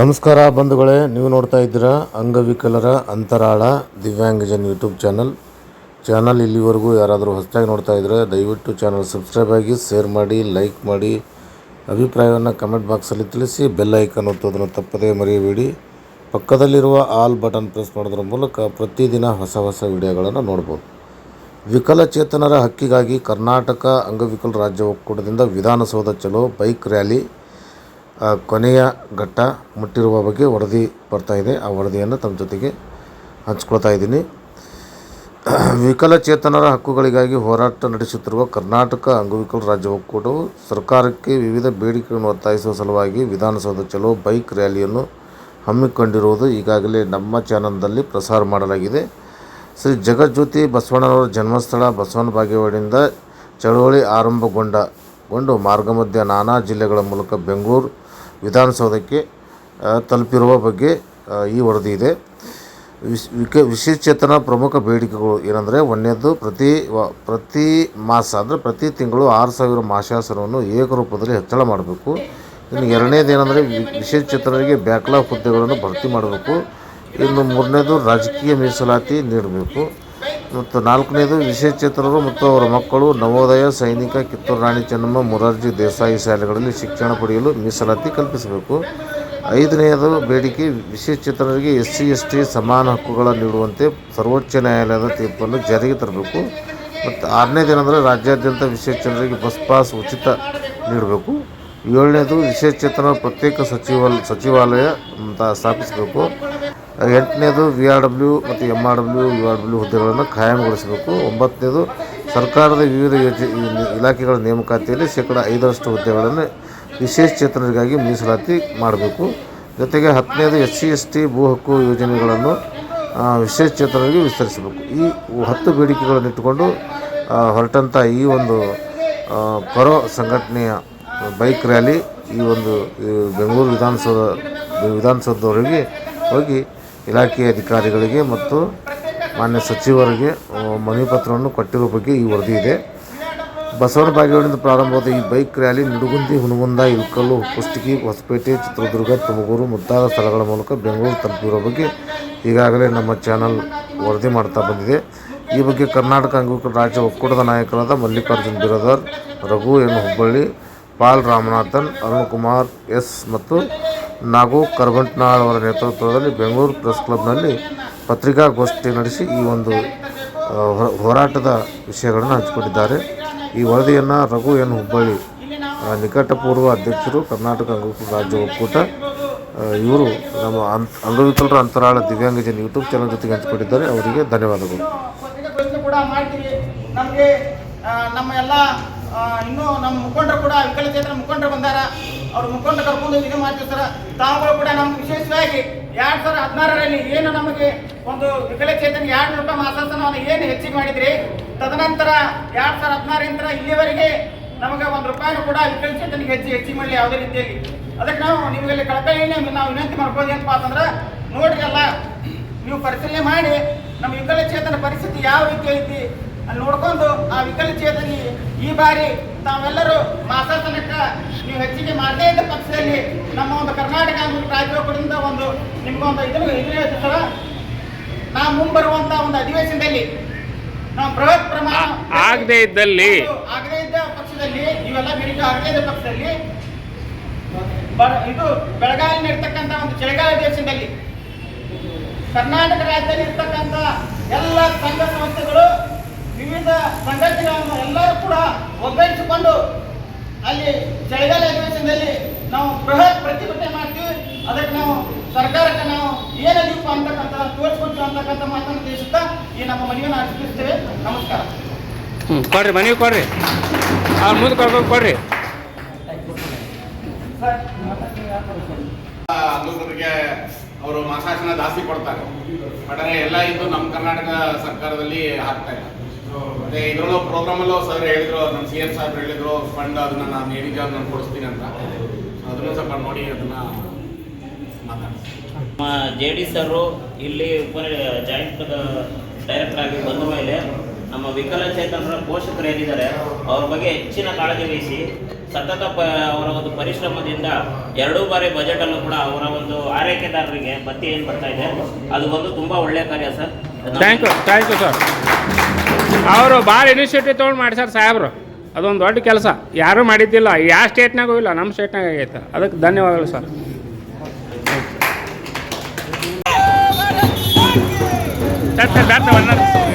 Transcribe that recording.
ನಮಸ್ಕಾರ ಬಂಧುಗಳೇ, ನೀವು ನೋಡ್ತಾ ಇದ್ದೀರಾ ಅಂಗವಿಕಲರ ಅಂತರಾಳ ದಿವ್ಯಾಂಗಜನ್ ಯೂಟ್ಯೂಬ್ ಚಾನಲ್. ಚಾನಲ್ ಇಲ್ಲಿವರೆಗೂ ಯಾರಾದರೂ ಹೊಸದಾಗಿ ನೋಡ್ತಾ ಇದ್ದರೆ ದಯವಿಟ್ಟು ಚಾನಲ್ ಸಬ್ಸ್ಕ್ರೈಬ್ ಆಗಿ, ಶೇರ್ ಮಾಡಿ, ಲೈಕ್ ಮಾಡಿ, ಅಭಿಪ್ರಾಯವನ್ನು ಕಮೆಂಟ್ ಬಾಕ್ಸಲ್ಲಿ ತಿಳಿಸಿ, ಬೆಲ್ ಐಕನ್ ಒತ್ತೋದನ್ನು ತಪ್ಪದೇ ಮರೆಯಬೇಡಿ. ಪಕ್ಕದಲ್ಲಿರುವ ಆಲ್ ಬಟನ್ ಪ್ರೆಸ್ ಮಾಡೋದ್ರ ಮೂಲಕ ಪ್ರತಿದಿನ ಹೊಸ ಹೊಸ ವಿಡಿಯೋಗಳನ್ನು ನೋಡ್ಬೋದು. ವಿಕಲಚೇತನರ ಹಕ್ಕಿಗಾಗಿ ಕರ್ನಾಟಕ ಅಂಗವಿಕಲ ರಾಜ್ಯ ಒಕ್ಕೂಟದಿಂದ ವಿಧಾನಸೌಧ ಚಲೋ ಬೈಕ್ ರ್ಯಾಲಿ ಕೊನೆಯ ಘಟ್ಟ ಮುಟ್ಟಿರುವ ಬಗ್ಗೆ ವರದಿ ಬರ್ತಾ ಇದೆ. ಆ ವರದಿಯನ್ನು ತಮ್ಮ ಜೊತೆಗೆ ಹಂಚ್ಕೊಳ್ತಾ ಇದ್ದೀನಿ. ವಿಕಲಚೇತನರ ಹಕ್ಕುಗಳಿಗಾಗಿ ಹೋರಾಟ ನಡೆಸುತ್ತಿರುವ ಕರ್ನಾಟಕ ಅಂಗವಿಕಲ ರಾಜ್ಯ ಒಕ್ಕೂಟವು ಸರ್ಕಾರಕ್ಕೆ ವಿವಿಧ ಬೇಡಿಕೆಗಳನ್ನು ಒತ್ತಾಯಿಸುವ ಸಲುವಾಗಿ ವಿಧಾನಸೌಧ ಚಲೋ ಬೈಕ್ ರ್ಯಾಲಿಯನ್ನು ಹಮ್ಮಿಕೊಂಡಿರುವುದು ಈಗಾಗಲೇ ನಮ್ಮ ಚಾನಲ್ನಲ್ಲಿ ಪ್ರಸಾರ ಮಾಡಲಾಗಿದೆ. ಶ್ರೀ ಜಗಜ್ಯೋತಿ ಬಸವಣ್ಣನವರ ಜನ್ಮಸ್ಥಳ ಬಸವನ ಬಾಗೇವಾಡಿಯಿಂದ ಚಳವಳಿ ಆರಂಭಗೊಂಡ ಗೊಂಡು ಮಾರ್ಗಮಧ್ಯ ನಾನಾ ಜಿಲ್ಲೆಗಳ ಮೂಲಕ ಬೆಂಗಳೂರು ವಿಧಾನಸೌಧಕ್ಕೆ ತಲುಪಿರುವ ಬಗ್ಗೆ ಈ ವರದಿ ಇದೆ. ವಿಶ್, ವಿಕ ಪ್ರಮುಖ ಬೇಡಿಕೆಗಳು ಏನಂದರೆ, ಒಂದನೇದು ಪ್ರತಿ ವ, ಪ್ರತಿ ಮಾಸ, ಅಂದರೆ ಪ್ರತಿ ತಿಂಗಳು ಆರು ಸಾವಿರ ಮಾಸಾಸನವನ್ನು ಏಕರೂಪದಲ್ಲಿ ಹೆಚ್ಚಳ ಮಾಡಬೇಕು. ಇನ್ನು ಎರಡನೇದು ಏನಂದರೆ ವಿಶೇಷಚೇತನರಿಗೆ ಬ್ಯಾಕ್ಲಾಗ್ ಹುದ್ದೆಗಳನ್ನು ಭರ್ತಿ ಮಾಡಬೇಕು. ಇನ್ನು ಮೂರನೇದು ರಾಜಕೀಯ ಮೀಸಲಾತಿ ನೀಡಬೇಕು. ಮತ್ತು ನಾಲ್ಕನೇದು ವಿಶೇಷಚೇತನರು ಮತ್ತು ಅವರ ಮಕ್ಕಳು ನವೋದಯ, ಸೈನಿಕ, ಕಿತ್ತೂರು ರಾಣಿ ಚೆನ್ನಮ್ಮ, ಮೊರಾರ್ಜಿ ದೇಸಾಯಿ ಶಾಲೆಗಳಲ್ಲಿ ಶಿಕ್ಷಣ ಪಡೆಯಲು ಮೀಸಲಾತಿ ಕಲ್ಪಿಸಬೇಕು. ಐದನೆಯದು ಬೇಡಿಕೆ ವಿಶೇಷಚೇತನರಿಗೆ ಎಸ್ ಸಿ ಎಸ್ ಟಿ ಸಮಾನ ಹಕ್ಕುಗಳ ನೀಡುವಂತೆ ಸರ್ವೋಚ್ಚ ನ್ಯಾಯಾಲಯದ ತೀರ್ಪನ್ನು ಜಾರಿಗೆ ತರಬೇಕು. ಮತ್ತು ಆರನೇದೇನೆಂದರೆ ರಾಜ್ಯಾದ್ಯಂತ ವಿಶೇಷಚೇತನರಿಗೆ ಬಸ್ ಪಾಸ್ ಉಚಿತ ನೀಡಬೇಕು. ಏಳನೇದು ವಿಶೇಷಚೇತನ ಪ್ರತ್ಯೇಕ ಸಚಿವ ಸಚಿವಾಲಯ ಅಂತ ಸ್ಥಾಪಿಸಬೇಕು. ಎಂಟನೇದು ವಿ ಆರ್ ಡಬ್ಲ್ಯೂ ಮತ್ತು M R W U R W ಹುದ್ದೆಗಳನ್ನು ಖಾಯಂಗೊಳಿಸಬೇಕು. ಒಂಬತ್ತನೇದು ಸರ್ಕಾರದ ವಿವಿಧ ಯೋಜನೆ ಇಲಾಖೆಗಳ ನೇಮಕಾತಿಯಲ್ಲಿ ಶೇಕಡ ಐದರಷ್ಟು ಹುದ್ದೆಗಳನ್ನು ವಿಶೇಷಚೇತನರಿಗಾಗಿ ಮೀಸಲಾತಿ ಮಾಡಬೇಕು. ಜೊತೆಗೆ ಹತ್ತನೇದು ಎಸ್ ಸಿ, ಎಸ್ ಟಿ ಭೂ ಹಕ್ಕು ಯೋಜನೆಗಳನ್ನು ವಿಶೇಷಚೇತನರಿಗೆ ವಿಸ್ತರಿಸಬೇಕು. ಈ ಹತ್ತು ಬೇಡಿಕೆಗಳನ್ನು ಇಟ್ಟುಕೊಂಡು ಹೊರಟಂಥ ಈ ಒಂದು ಪರೋ ಸಂಘಟನೆಯ ಬೈಕ್ ರ್ಯಾಲಿ ಈ ಒಂದು ಬೆಂಗಳೂರು ವಿಧಾನಸೌಧ, ವಿಧಾನಸೌಧದವರೆಗೆ ಹೋಗಿ ಇಲಾಖೆಯ ಅಧಿಕಾರಿಗಳಿಗೆ ಮತ್ತು ಮಾನ್ಯ ಸಚಿವರಿಗೆ ಮನವಿ ಪತ್ರವನ್ನು ಕೊಟ್ಟಿರೋ ಬಗ್ಗೆ ಈ ವರದಿ ಇದೆ. ಬಸವನ ಬಾಗೇವಾಡಿಯಿಂದ ಪ್ರಾರಂಭವಾದ ಈ ಬೈಕ್ ರ್ಯಾಲಿ ನಿಡುಗುಂದಿ ಹುನಗುಂದ ಇಲ್ಕಲ್ಲು ಕುಷ್ಟಗಿ, ಹೊಸಪೇಟೆ, ಚಿತ್ರದುರ್ಗ, ತುಮಕೂರು ಮುಂತಾದ ಸ್ಥಳಗಳ ಮೂಲಕ ಬೆಂಗಳೂರು ತಲುಪಿರೋ ಬಗ್ಗೆ ಈಗಾಗಲೇ ನಮ್ಮ ಚಾನಲ್ ವರದಿ ಮಾಡ್ತಾ ಬಂದಿದೆ. ಈ ಬಗ್ಗೆ ಕರ್ನಾಟಕ ಅಂಗವಿಕಲ ರಾಜ್ಯ ಒಕ್ಕೂಟದ ನಾಯಕರಾದ Mallikarjun Biradar, Raghu N Hubballi, Paul Ramanathan, Arun Kumar, S ಮತ್ತು ನಾಗು ಕರ್ಬಂಟ್ನಾಳ್ ಅವರ ನೇತೃತ್ವದಲ್ಲಿ ಬೆಂಗಳೂರು ಪ್ರೆಸ್ ಕ್ಲಬ್ನಲ್ಲಿ ಪತ್ರಿಕಾಗೋಷ್ಠಿ ನಡೆಸಿ ಈ ಒಂದು ಹೋರಾಟದ ವಿಷಯಗಳನ್ನು ಹಂಚಿಕೊಂಡಿದ್ದಾರೆ. ಈ ವರದಿಯನ್ನು ರಘು ಎನ್. ಹುಬ್ಬಳ್ಳಿ ನಿಕಟಪೂರ್ವ ಅಧ್ಯಕ್ಷರು ಕರ್ನಾಟಕ ರಾಜ್ಯ ಒಕ್ಕೂಟ ಇವರು ನಮ್ಮ ಅನ್ ಅಂಗವಿಕಲರ ಅಂತರಾಳ ದಿವ್ಯಾಂಗಜನ ಯೂಟ್ಯೂಬ್ ಚಾನಲ್ ಜೊತೆಗೆ ಹಂಚಿಕೊಂಡಿದ್ದಾರೆ. ಅವರಿಗೆ ಧನ್ಯವಾದಗಳು. ಕೂಡ ನಮಗೆ ನಮ್ಮ ಎಲ್ಲ ಇನ್ನೂ ನಮ್ಮ ಮುಖಂಡರು ಕೂಡ ವಿಕಲಚೇತನ ಮುಖಂಡರು ಬಂದಾರ. ಅವ್ರ ಮುಖಂಡ ಕರ್ಕೊಂಡು ಇದು ಮಾಡ್ತೀವಿ ತಾವುಗಳು ಕೂಡ ನಮ್ಗೆ ವಿಶೇಷವಾಗಿ ಎರಡ್ ಸಾವಿರದ ಹದಿನಾರರಲ್ಲಿ ಏನು ನಮಗೆ ಒಂದು ವಿಕಲಚೇತನ ಎರಡು ರೂಪಾಯಿ ಮಾಸಾಸನವನ್ನು ಏನು ಹೆಚ್ಚಿಗೆ ಮಾಡಿದ್ರಿ? ತದನಂತರ ಎರಡ್ ಸಾವಿರದ ಹದಿನಾರರಿಂದ ಇಲ್ಲಿವರೆಗೆ ನಮಗೆ ಒಂದು ರೂಪಾಯಿನೂ ಕೂಡ ವಿಕಲಚೇತನಿಗೆ ಹೆಚ್ಚು ಹೆಚ್ಚಿಗೆ ಮಾಡಲಿ ಯಾವುದೇ ರೀತಿಯಲ್ಲಿ. ಅದಕ್ಕೆ ನಾವು ನಿಮಗೆ ಕಳಕಳಿನೇ ನಾವು ವಿನಂತಿ ಮಾಡ್ಬೋದು ಏನಪ್ಪಾ ಅಂತಂದ್ರೆ, ನೋಡ್ರಿ ಅಲ್ಲ ನೀವು ಪರಿಶೀಲನೆ ಮಾಡಿ ನಮ್ಮ ವಿಕಲಚೇತನ ಪರಿಸ್ಥಿತಿ ಯಾವ ರೀತಿ ಐತಿ, ಅಲ್ಲಿ ನೋಡ್ಕೊಂಡು ಆ ವಿಕಲಚೇತನಿ ಈ ಬಾರಿ ತಾವೆಲ್ಲರೂ ಮಾಸಾಸನಕ್ಕ ನೀವು ಹೆಚ್ಚಿಗೆ ಮಾಡದೇ ಇದ್ದ ಪಕ್ಷದಲ್ಲಿ ನಮ್ಮ ಒಂದು ಕರ್ನಾಟಕ ಅಂಗವಿಕಲ ರಾಜ್ಯ ಒಕ್ಕೂಟದಿಂದ ಒಂದು ನಿಮ್ಗೊಂದು ಇದನ್ನು ಇದು ಹೇಳ್ತೀವಿ ಸರ್. ನಾವು ಮುಂಬರುವಂತ ಒಂದು ಅಧಿವೇಶನದಲ್ಲಿ ನಾವು ಬೃಹತ್ ಪ್ರಮಾಣ ಆಗದೆ ಇದ್ದಲ್ಲಿ ಆಗದೇ ಇದ್ದ ಪಕ್ಷದಲ್ಲಿ ಇವೆಲ್ಲ ಬೇಡಿಕೆ ಆಗದೇ ಇದ್ದ ಪಕ್ಷದಲ್ಲಿ ಇದು ಬೆಳಗಾವಿಯಲ್ಲಿ ಇರ್ತಕ್ಕಂಥ ಒಂದು ಚಳಿಗಾಲ ಅಧಿವೇಶನದಲ್ಲಿ ಕರ್ನಾಟಕ ರಾಜ್ಯದಲ್ಲಿ ಇರ್ತಕ್ಕಂಥ ಎಲ್ಲ ಸಂಘ ಸಂಸ್ಥೆಗಳು ಎಲ್ಲರೂ ಕೂಡ ಒಗ್ಗೂಡಿಸಿಕೊಂಡು ಅಲ್ಲಿ ಚಳಿಗಾಲ ಅಧಿವೇಶನದಲ್ಲಿ ನಾವು ಬೃಹತ್ ಪ್ರತಿಭಟನೆ ಮಾಡ್ತೀವಿ. ಅದಕ್ಕೆ ನಾವು ಸರ್ಕಾರಕ್ಕೆ ನಾವು ಏನದೀಪ ಅಂತಕ್ಕಂಥ ತೋರಿಸ್ಕೊಡ್ತೀವಿ ಅಂತಕ್ಕಂಥ ಮಾತನ್ನು ತಿಳಿಸುತ್ತಾ ಈ ನಮ್ಮ ಮನೆಯನ್ನು ಅರ್ಪಿಸ್ತೇವೆ ನಮಸ್ಕಾರ. ಹ್ಞೂ ಕೊಡ್ರಿ ಮನೆಗೆ ಕೊಡ್ರಿ. ಅವ್ರ ಮುಂದೆ ಕೊಡ್ಬೇಕು ಕೊಡ್ರಿ. ಅಂಗವಿಕಲರಿಗೆ ಅವರು ಮಾಸಾಶನ ಜಾಸ್ತಿ ಕೊಡ್ತಾರೆ. ಬಟ್ ಅದೇ ಎಲ್ಲ ಇದು ನಮ್ಮ ಕರ್ನಾಟಕ ಸರ್ಕಾರದಲ್ಲಿ ಹಾಕ್ತಾರೆ ಇಲ್ಲ. ಮತ್ತೆ ಇದರಲ್ಲೂ ಪ್ರೋಗ್ರಾಮಲ್ಲೂ ಸರ್ ಹೇಳಿದ್ರು ನಮ್ಮ ಸಿ ಎಂ ಸಾಹೇಬ್ರು ಹೇಳಿದ್ರು ಫಂಡ್ ಅದನ್ನ ನಾನು ಏನಿದೆ ನಾನು ಕೊಡಿಸ್ತೀನಿ ಅಂತ. ಅದನ್ನು ಸ್ವಲ್ಪ ನೋಡಿ ಅದನ್ನ ನಮ್ಮ ಜೆ ಡಿ ಸರು ಇಲ್ಲಿ ಉಪ ಜಾಯಿಂಟ್ ಡೈರೆಕ್ಟರ್ ಆಗಿ ಬಂದ ಮೇಲೆ ನಮ್ಮ ವಿಕಲಚೇತನರ ಪೋಷಕರು ಏನಿದ್ದಾರೆ ಅವ್ರ ಬಗ್ಗೆ ಹೆಚ್ಚಿನ ಕಾಳಜಿ ವಹಿಸಿ ಸತತ ಪ ಅವರ ಒಂದು ಪರಿಶ್ರಮದಿಂದ ಎರಡೂ ಬಾರಿ ಬಜೆಟ್ ಅಲ್ಲೂ ಕೂಡ ಅವರ ಒಂದು ಆರೈಕೆದಾರರಿಗೆ ಭತ್ತಿ ಏನು ಬರ್ತಾ ಇದೆ ಅದು ಒಂದು ತುಂಬಾ ಒಳ್ಳೆಯ ಕಾರ್ಯ sir. Thank you thank you sir ಅವರು ಭಾಳ ಇನಿಷಿಯೇಟಿವ್ ತೊಗೊಂಡು ಮಾಡ್ಸ್ಯಾರ ಸಾಹೇಬರು. ಅದೊಂದು ದೊಡ್ಡ ಕೆಲಸ. ಯಾರೂ ಮಾಡಿದ್ದಿಲ್ಲ. ಯಾವ ಸ್ಟೇಟ್ನಾಗೂ ಇಲ್ಲ ನಮ್ಮ ಸ್ಟೇಟ್ನಾಗ ಆಗೈತೆ. ಅದಕ್ಕೆ ಧನ್ಯವಾದಗಳು ಸರ್. ಸರ್